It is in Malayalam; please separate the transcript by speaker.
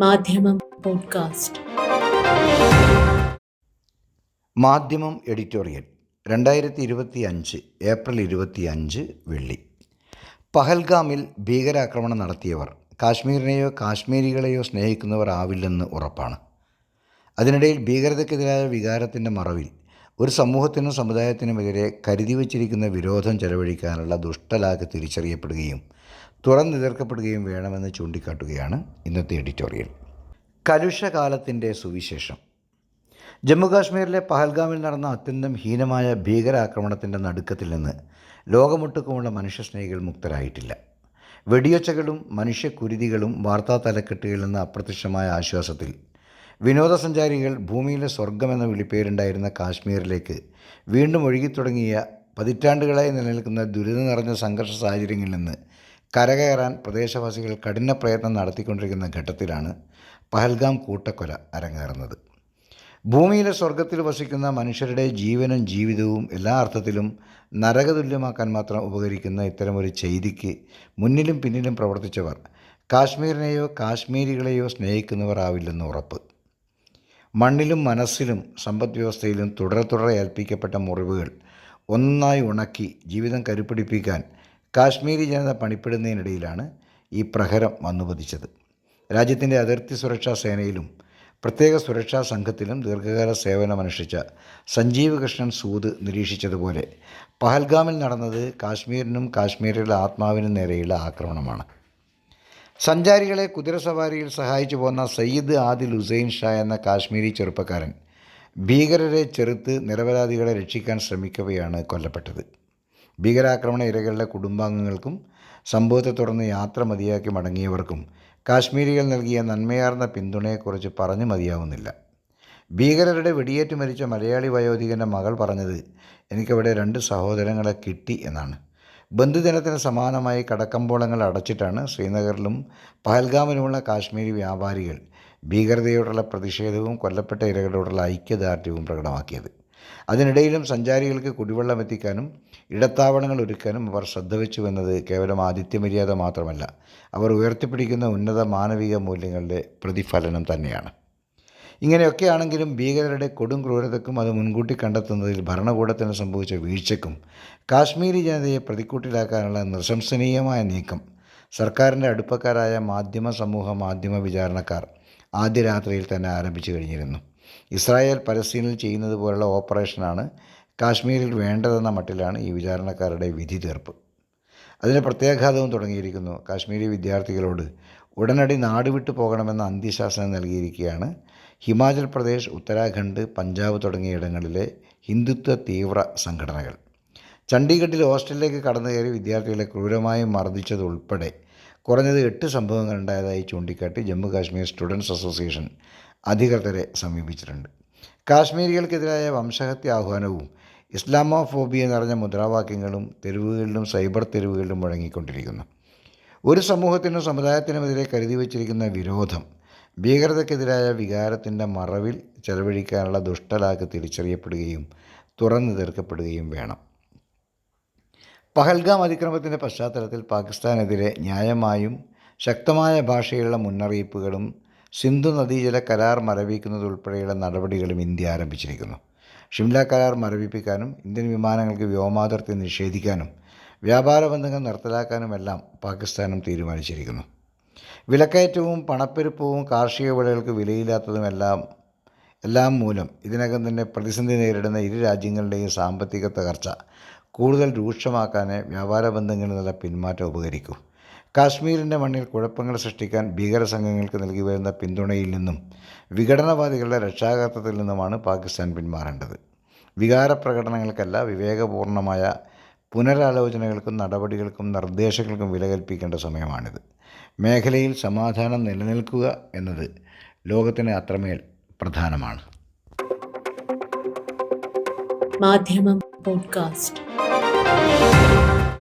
Speaker 1: മാധ്യമം പോഡ്കാസ്റ്റ്.
Speaker 2: മാധ്യമം എഡിറ്റോറിയൽ രണ്ടായിരത്തി ഇരുപത്തി അഞ്ച് ഏപ്രിൽ ഇരുപത്തി അഞ്ച് വെള്ളി. പഹൽഗാമിൽ ഭീകരാക്രമണം നടത്തിയവർ കാശ്മീരിനെയോ കാശ്മീരികളെയോ സ്നേഹിക്കുന്നവർ ആവില്ലെന്ന് ഉറപ്പാണ്. അതിനിടയിൽ ഭീകരതയ്ക്കെതിരായ വികാരത്തിന്റെ മറവിൽ ഒരു സമൂഹത്തിനും സമുദായത്തിനുമെതിരെ കരുതി വച്ചിരിക്കുന്ന വിരോധം ചെലവഴിക്കാനുള്ള ദുഷ്ടലാക്ക് തിരിച്ചറിയപ്പെടുകയും തുറന്നെതിർക്കപ്പെടുകയും വേണമെന്ന് ചൂണ്ടിക്കാട്ടുകയാണ് ഇന്നത്തെ എഡിറ്റോറിയൽ. കലുഷകാലത്തിന്റെ സുവിശേഷം. ജമ്മുകാശ്മീരിലെ പഹൽഗാമിൽ നടന്ന അത്യന്തം ഹീനമായ ഭീകരാക്രമണത്തിന്റെ നടുക്കത്തിൽ നിന്ന് ലോകമൊട്ടുക്കുമുള്ള മനുഷ്യസ്നേഹികൾ മുക്തരായിട്ടില്ല. വെടിയൊച്ചകളും മനുഷ്യക്കുരുതികളും വാർത്താ തലക്കെട്ടുകളിൽ നിന്ന് അപ്രത്യക്ഷമായ ആശ്വാസത്തിൽ വിനോദസഞ്ചാരികൾ ഭൂമിയിലെ സ്വർഗമെന്ന വിളിപ്പേരുണ്ടായിരുന്ന കാശ്മീരിലേക്ക് വീണ്ടും ഒഴുകിത്തുടങ്ങിയ പതിറ്റാണ്ടുകളായി നിലനിൽക്കുന്ന ദുരിതം നിറഞ്ഞ സംഘർഷ സാഹചര്യങ്ങളിൽ നിന്ന് കരകയറാൻ പ്രദേശവാസികൾ കഠിന പ്രയത്നം നടത്തിക്കൊണ്ടിരിക്കുന്ന ഘട്ടത്തിലാണ് പഹൽഗാം കൂട്ടക്കൊല അരങ്ങേറുന്നത്. ഭൂമിയിലെ സ്വർഗത്തിൽ വസിക്കുന്ന മനുഷ്യരുടെ ജീവനും ജീവിതവും എല്ലാ അർത്ഥത്തിലും നരകതുല്യമാക്കാൻ മാത്രം ഉപകരിക്കുന്ന ഇത്തരമൊരു ചെയ്തിക്ക് മുന്നിലും പിന്നിലും പ്രവർത്തിച്ചവർ കാശ്മീരിനെയോ കാശ്മീരികളെയോ സ്നേഹിക്കുന്നവർ ആവില്ലെന്ന് ഉറപ്പ്. മണ്ണിലും മനസ്സിലും സമ്പദ് വ്യവസ്ഥയിലും തുടരെ തുടരെ ഏൽപ്പിക്കപ്പെട്ട മുറിവുകൾ ഒന്നായി ഉണക്കി ജീവിതം കരുപ്പിടിപ്പിക്കാൻ കാശ്മീരി ജനത പണിപ്പെടുന്നതിനിടയിലാണ് ഈ പ്രഹരം വന്നുപതിച്ചത്. രാജ്യത്തിന്റെ അതിർത്തി സുരക്ഷാ സേനയിലും പ്രത്യേക സുരക്ഷാ സംഘത്തിലും ദീർഘകാല സേവനമനുഷ്ഠിച്ച സഞ്ജീവ് കൃഷ്ണൻ സൂദ് നിരീക്ഷിച്ചതുപോലെ പഹൽഗാമിൽ നടന്നത് കാശ്മീരിനും കാശ്മീരിലെ ആത്മാവിനും നേരെയുള്ള ആക്രമണമാണ്. സഞ്ചാരികളെ കുതിരസവാരിയിൽ സഹായിച്ചു പോന്ന സയ്യിദ് ആദിൽ ഹുസൈൻ ഷാ എന്ന കാശ്മീരി ചെറുപ്പക്കാരൻ. ഭീകരരെ ചെറുത്ത് നിരപരാധികളെ രക്ഷിക്കാൻ ശ്രമിക്കവെയാണ് കൊല്ലപ്പെട്ടത്. ഭീകരാക്രമണ ഇരകളുടെ കുടുംബാംഗങ്ങൾക്കും സംഭവത്തെ തുടർന്ന് യാത്ര മതിയാക്കി മടങ്ങിയവർക്കും കാശ്മീരികൾ നൽകിയ നന്മയാർന്ന പിന്തുണയെക്കുറിച്ച് പറഞ്ഞു മതിയാവുന്നില്ല. ഭീകരരുടെ വെടിയേറ്റ് മരിച്ച മലയാളി വയോധികന്റെ മകൾ പറഞ്ഞത് എനിക്കവിടെ രണ്ട് സഹോദരങ്ങളെ കിട്ടി എന്നാണ്. ബന്ധുദിനത്തിന് സമാനമായി കടക്കമ്പോളങ്ങൾ അടച്ചിട്ടാണ് ശ്രീനഗറിലും പഹൽഗാമിലുമുള്ള കാശ്മീരി വ്യാപാരികൾ ഭീകരതയോടുള്ള പ്രതിഷേധവും കൊല്ലപ്പെട്ട ഇരകളോടുള്ള ഐക്യദാർഢ്യവും പ്രകടമാക്കിയത്. അതിനിടയിലും സഞ്ചാരികൾക്ക് കുടിവെള്ളം എത്തിക്കാനും ഇടത്താവളങ്ങൾ ഒരുക്കാനും അവർ ശ്രദ്ധ വെച്ചു എന്നത് കേവലം ആതിഥ്യമര്യാദ മാത്രമല്ല അവർ ഉയർത്തിപ്പിടിക്കുന്ന ഉന്നത മാനവിക മൂല്യങ്ങളുടെ പ്രതിഫലനം തന്നെയാണ്. ഇങ്ങനെയൊക്കെയാണെങ്കിലും ഭീകരരുടെ കൊടും ക്രൂരതക്കും അത് മുൻകൂട്ടി കണ്ടെത്തുന്നതിൽ ഭരണകൂടത്തിന് സംഭവിച്ച വീഴ്ചയ്ക്കും കാശ്മീരി ജനതയെ പ്രതിക്കൂട്ടിലാക്കാനുള്ള നൃശംസനീയമായ നീക്കം. സർക്കാരിന്റെ അടുപ്പക്കാരായ മാധ്യമ സമൂഹ മാധ്യമ വിചാരണക്കാർ ആദ്യ രാത്രിയിൽ തന്നെ ആരംഭിച്ചു കഴിഞ്ഞിരുന്നു. ഇസ്രായേൽ പലസ്തീനിൽ ചെയ്യുന്നത് പോലുള്ള ഓപ്പറേഷനാണ് കാശ്മീരിൽ വേണ്ടതെന്ന മട്ടിലാണ് ഈ വിചാരണക്കാരുടെ വിധി തീർപ്പ്. അതിന് പ്രത്യാഘാതവും തുടങ്ങിയിരിക്കുന്നു. കാശ്മീരി വിദ്യാർത്ഥികളോട് ഉടനടി നാടുവിട്ടു പോകണമെന്ന അന്ത്യശാസനം നൽകിയിരിക്കുകയാണ് ഹിമാചൽ പ്രദേശ് ഉത്തരാഖണ്ഡ് പഞ്ചാബ് തുടങ്ങിയ ഇടങ്ങളിലെ ഹിന്ദുത്വ തീവ്ര സംഘടനകൾ. ചണ്ഡീഗഡിൽ ഹോസ്റ്റലിലേക്ക് കടന്നു കയറി വിദ്യാർത്ഥികളെ ക്രൂരമായി മർദ്ദിച്ചതുൾപ്പെടെ കുറഞ്ഞത് എട്ട് സംഭവങ്ങൾ ഉണ്ടായതായി ചൂണ്ടിക്കാട്ടി ജമ്മു കാശ്മീർ സ്റ്റുഡൻസ് അസോസിയേഷൻ അധികൃതരെ സമീപിച്ചിട്ടുണ്ട്. കാശ്മീരികൾക്കെതിരായ വംശഹത്യ ആഹ്വാനവും ഇസ്ലാമോഫോബിയ നിറഞ്ഞ മുദ്രാവാക്യങ്ങളും തെരുവുകളിലും സൈബർ തെരുവുകളിലും മുഴങ്ങിക്കൊണ്ടിരിക്കുന്നു. ഒരു സമൂഹത്തിനും സമുദായത്തിനുമെതിരെ കരുതി വച്ചിരിക്കുന്ന വിരോധം ഭീകരതയ്ക്കെതിരായ വികാരത്തിന്റെ മറവിൽ ചെലവഴിക്കാനുള്ള ദുഷ്ടലാക്ക് തിരിച്ചറിയപ്പെടുകയും തുറന്നു തീർക്കപ്പെടുകയും വേണം. പഹൽഗാം അതിക്രമത്തിന്റെ പശ്ചാത്തലത്തിൽ പാകിസ്ഥാനെതിരെ ന്യായമായും ശക്തമായ ഭാഷയിലുള്ള മുന്നറിയിപ്പുകളും സിന്ധു നദീജല കരാർ മരവിക്കുന്നതുൾപ്പെടെയുള്ള നടപടികളും ഇന്ത്യ ആരംഭിച്ചിരിക്കുന്നു. ഷിംല കരാർ മരവിപ്പിക്കാനും ഇന്ത്യൻ വിമാനങ്ങൾക്ക് വ്യോമാതിർത്തി നിഷേധിക്കാനും വ്യാപാര ബന്ധങ്ങൾ നിർത്തലാക്കാനുമെല്ലാം പാകിസ്ഥാനും തീരുമാനിച്ചിരിക്കുന്നു. വിലക്കയറ്റവും പണപ്പെരുപ്പവും കാർഷിക വിളകൾക്ക് വിലയില്ലാത്തതുമെല്ലാം എല്ലാം മൂലം ഇതിനകം തന്നെ പ്രതിസന്ധി നേരിടുന്ന ഇരു രാജ്യങ്ങളുടെയും സാമ്പത്തിക തകർച്ച കൂടുതൽ രൂക്ഷമാക്കാനേ വ്യാപാര ബന്ധങ്ങളിൽ നിന്നുള്ള പിന്മാറ്റം ഉപകരിക്കൂ. കാശ്മീരിന്റെ മണ്ണിൽ കുഴപ്പങ്ങൾ സൃഷ്ടിക്കാൻ ഭീകര സംഘങ്ങൾക്ക് നൽകി വരുന്ന പിന്തുണയിൽ നിന്നും വിഘടനവാദികളുടെ രക്ഷാകർത്തത്തിൽ നിന്നുമാണ് പാകിസ്ഥാൻ പിന്മാറേണ്ടത്. വികാരപ്രകടനങ്ങൾക്കല്ല വിവേകപൂർണമായ പുനരാലോചനകൾക്കും നടപടികൾക്കും നിർദ്ദേശങ്ങൾക്കും വില കൽപ്പിക്കേണ്ട സമയമാണിത്. മേഖലയിൽ സമാധാനം നിലനിൽക്കുക എന്നത് ലോകത്തിന് അത്രമേൽ പ്രധാനമാണ്.
Speaker 1: മാധ്യമം പോഡ്കാസ്റ്റ്.